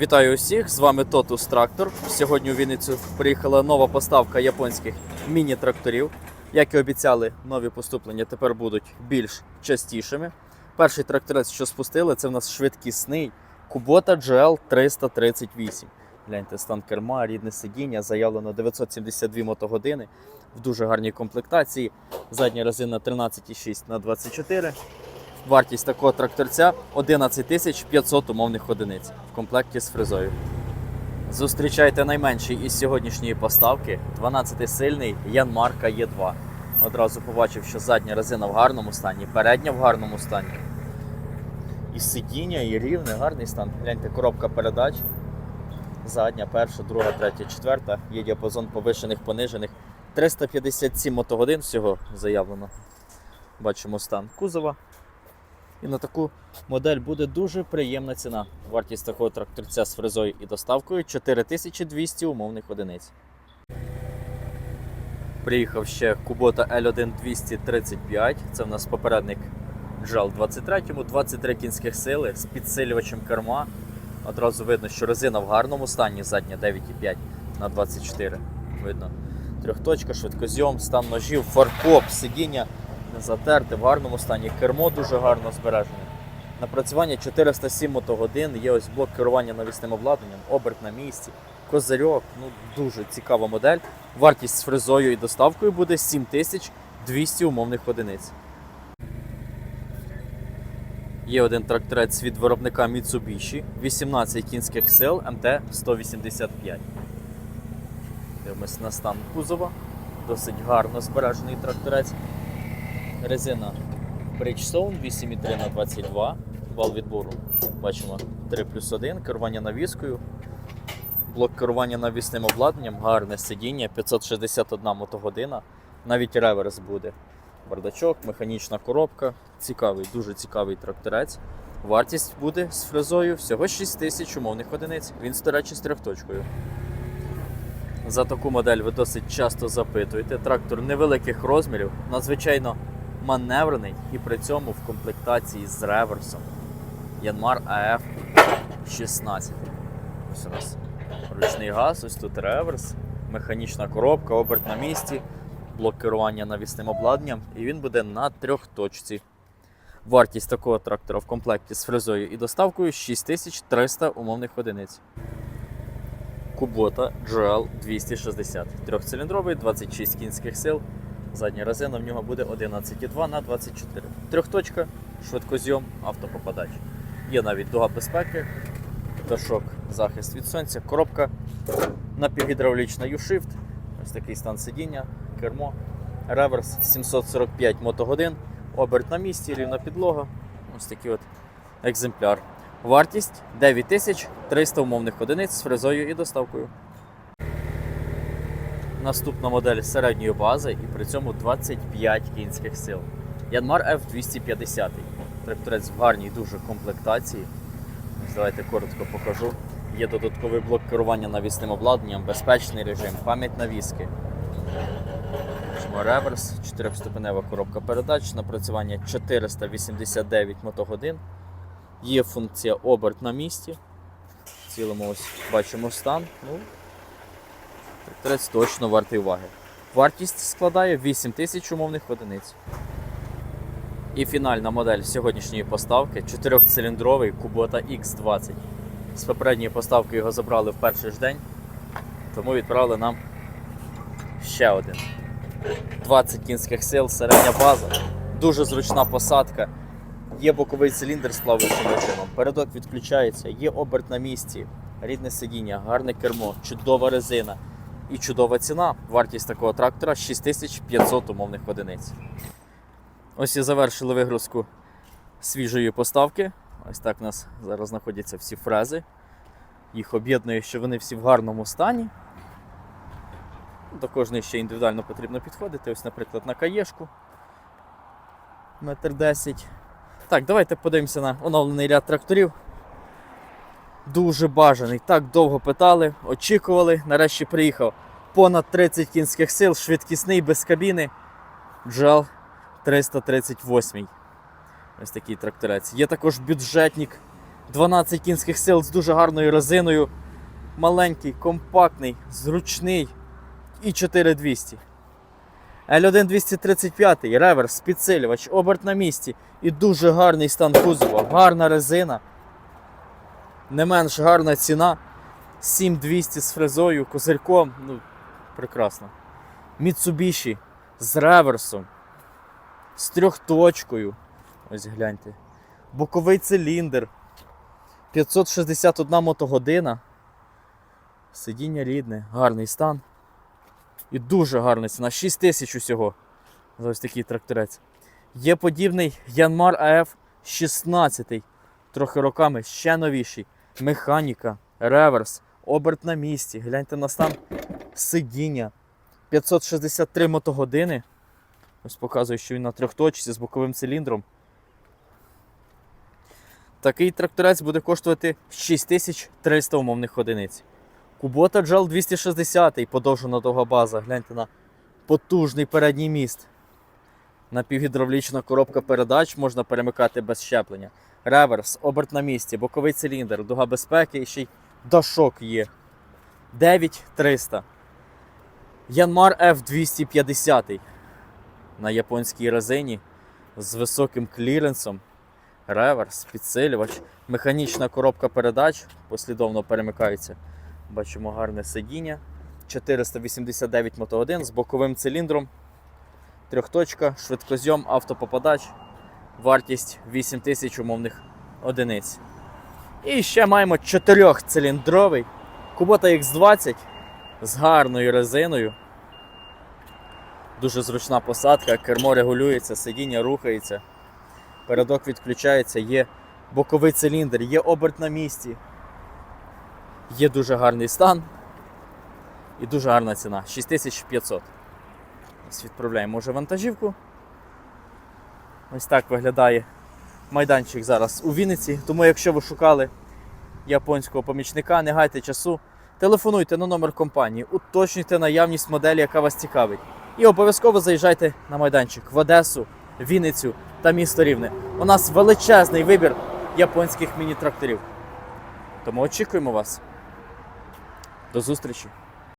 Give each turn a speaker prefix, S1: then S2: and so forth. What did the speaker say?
S1: Вітаю усіх! З вами Тотус Трактор. Сьогодні у Вінницю приїхала нова поставка японських міні-тракторів. Як і обіцяли, нові поступлення тепер будуть більш частішими. Перший тракторець, що спустили, це в нас швидкісний Kubota GL 338. Гляньте, стан керма, рідне сидіння, заявлено 972 мотогодини в дуже гарній комплектації. Задня резина 13,6 на 24. Вартість такого тракторця 11 тисяч 500 умовних одиниць в комплекті з фрезою. Зустрічайте найменший із сьогоднішньої поставки 12-сильний Янмарка Є2. Одразу побачив, що задня резина в гарному стані, передня в гарному стані. І сидіння, і рівне, гарний стан. Гляньте, коробка передач. Задня, перша, друга, третя, четверта. Є діапазон повишених, понижених. 357 мотогодин всього заявлено. Бачимо стан кузова. І на таку модель буде дуже приємна ціна. Вартість такого тракторця з фрезою і доставкою 4200 умовних одиниць. Приїхав ще Kubota L1 235. Це в нас попередник JAL 23, 23 кінських сили з підсилювачем керма. Одразу видно, що резина в гарному стані, задня 9,5 на 24. Видно. Трьохточка, швидкозйом, стан ножів, фаркоп, сидіння не затерте, в гарному стані. Кермо дуже гарно збережене. Напрацювання 407 мотогодин, є ось блок керування навісним обладнанням, оберт на місці, козирьок. Ну дуже цікава модель. Вартість з фрезою і доставкою буде 7200 умовних одиниць. Є один тракторець від виробника Mitsubishi, 18 кінських сил МТ-185. Дивимось на стан кузова. Досить гарно збережений тракторець. Резина Bridgestone 8,3 на 22 вал відбору. Бачимо 3 плюс 1, керування навіскою. Блок керування навісним обладнанням, гарне сидіння, 561 мотогодина, навіть реверс буде. Бардачок, механічна коробка. Цікавий, дуже цікавий тракторець. Вартість буде з фрезою всього 6 тисяч умовних одиниць. Він, до речі, з трьохточкою. За таку модель ви досить часто запитуєте. Трактор невеликих розмірів, надзвичайно маневрений і при цьому в комплектації з реверсом. Янмар АФ 16. Ось у ручний газ, ось тут реверс, механічна коробка, оберт на місці, блок керування навісним обладнанням, і він буде на трьохточці. Вартість такого трактора в комплекті з фрезою і доставкою 6300 умовних одиниць. Kubota GL 260. Трьохциліндровий, 26 кінських сил. Задня резина в нього буде 11,2 на 24. Трьохточка, швидкозйом, автопопадач. Є навіть дуга безпеки, дашок, захист від сонця, коробка напівгідравлічна U-Shift, ось такий стан сидіння, кермо, реверс 745 мотогодин, оберт на місці, рівна підлога. Ось такий от екземпляр. Вартість 9300 умовних одиниць з фрезою і доставкою. Наступна модель середньої бази і при цьому 25 кінських сил. Янмар F250. Тракторець в гарній дуже комплектації. Давайте коротко покажу. Є додатковий блок керування навісним обладнанням, безпечний режим, пам'ять навіски. Реверс, 4-ступенева коробка передач, напрацювання 489 мотогодин. Є функція оберт на місці. В цілому ось бачимо стан. Ну, тракторець точно вартий уваги. Вартість складає 8 тисяч умовних одиниць. І фінальна модель сьогоднішньої поставки 4-циліндровий Kubota X20. З попередньої поставки його забрали в перший ж день, тому відправили нам ще один. 20 кінських сил, середня база, дуже зручна посадка. Є боковий циліндр з плаваючим режимом, передок відключається, є оберт на місці, рідне сидіння, гарне кермо, чудова резина і чудова ціна. Вартість такого трактора 6500 умовних одиниць. Ось і завершили вигрузку свіжої поставки. Ось так у нас зараз знаходяться всі фрези. Їх об'єднує, що вони всі в гарному стані. До кожної ще індивідуально потрібно підходити. Ось, наприклад, на каєшку. Метр 10. Так, давайте подивимося на оновлений ряд тракторів. Дуже бажаний. Так довго питали, очікували. Нарешті приїхав. Понад 30 кінських сил, швидкісний, без кабіни. Джал 338. Ось такий тракторець. Є також бюджетник 12 кінських сил з дуже гарною резиною. Маленький, компактний, зручний і 4200. L1 235, реверс, підсилювач, оберт на місці і дуже гарний стан кузова, гарна резина. Не менш гарна ціна. 7200 з фрезою, козирком. Ну, прекрасно. Mitsubishi з реверсом, з трьохточкою. Ось гляньте. Боковий циліндр. 561 мотогодина. Сидіння рідне, гарний стан. І дуже гарна ціна. 6 тисяч усього. За ось такий тракторець. Є подібний Янмар АФ 16. Трохи роками ще новіший. Механіка, реверс, оберт на місці. Гляньте на стан сидіння. 563 мотогодини. Ось показую, що він на трьохточці з боковим циліндром. Такий тракторець буде коштувати 6300 умовних одиниць. Кубота Джал 260 подовжена довга база. Гляньте на потужний передній міст. Напівгідравлічна коробка передач можна перемикати без щеплення. Реверс, оберт на місці, боковий циліндр, дуга безпеки і ще й дашок є. 9300. Янмар F250 на японській резині з високим кліренсом. Реверс, підсилювач, механічна коробка передач послідовно перемикається. Бачимо гарне сидіння. 489 мотогодин з боковим циліндром. Трьохточка, швидкозйом, автопопадач. Вартість 8000 умовних одиниць. І ще маємо 4-циліндровий Kubota X20 з гарною резиною. Дуже зручна посадка, кермо регулюється, сидіння рухається, передок відключається, є боковий циліндр, є оберт на місці. Є дуже гарний стан і дуже гарна ціна 6500. Ось відправляємо вже вантажівку. Ось так виглядає майданчик зараз у Вінниці. Тому, якщо ви шукали японського помічника, не гайте часу, телефонуйте на номер компанії, уточнюйте наявність моделі, яка вас цікавить. І обов'язково заїжджайте на майданчик в Одесу, Вінницю та місто Рівне. У нас величезний вибір японських міні-тракторів. Тому очікуємо вас. До зустрічі!